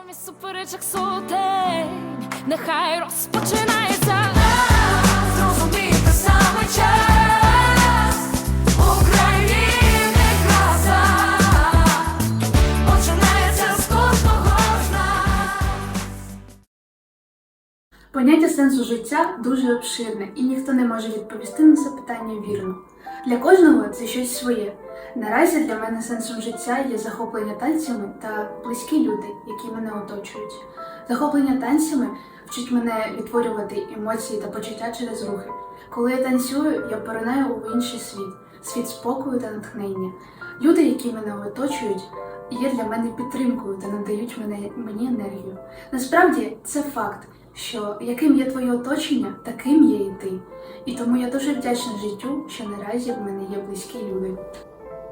Сумі суперечок сотень, нехай розпочинається. Зрозуміти саме час України краса починається з. Поняття сенсу життя дуже обширне, і ніхто не може відповісти на це питання вірно. Для кожного це щось своє. Наразі для мене сенсом життя є захоплення танцями та близькі люди, які мене оточують. Захоплення танцями вчить мене відтворювати емоції та почуття через рухи. Коли я танцюю, я поринаю у інший світ, світ спокою та натхнення. Люди, які мене оточують, є для мене підтримкою та надають мене, мені енергію. Насправді це факт, що яким є твоє оточення, таким є і ти. І тому я дуже вдячна життю, що наразі в мене є близькі люди.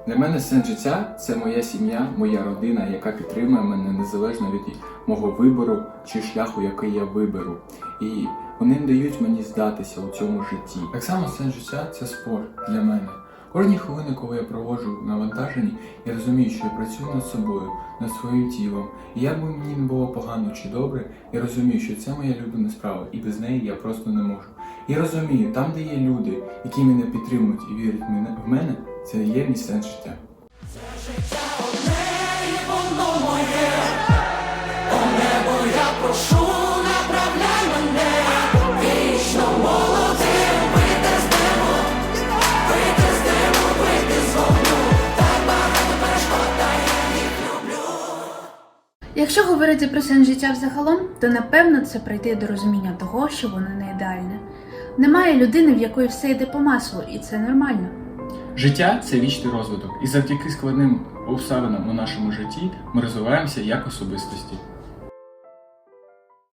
Для мене сенс життя це моя сім'я, моя родина, яка підтримує мене незалежно від мого вибору чи шляху, який я виберу. І вони не дають мені здатися у цьому житті. Так само сенс життя це спорт для мене. Кожні хвилини, коли я проводжу навантажені, я розумію, що я працюю над собою, над своїм тілом. І як би мені не було погано чи добре, я розумію, що це моя улюблена справа, і без неї я просто не можу. Я розумію, там, де є люди, які мене підтримують і вірять в мене, це є мій сенс життя. Якщо говорити про сенс життя взагалом, то напевно це прийти до розуміння того, що воно не ідеальне. Немає людини, в якої все йде по маслу, і це нормально. Життя це вічний розвиток, і завдяки складним обставинам у нашому житті ми розвиваємося як особистості.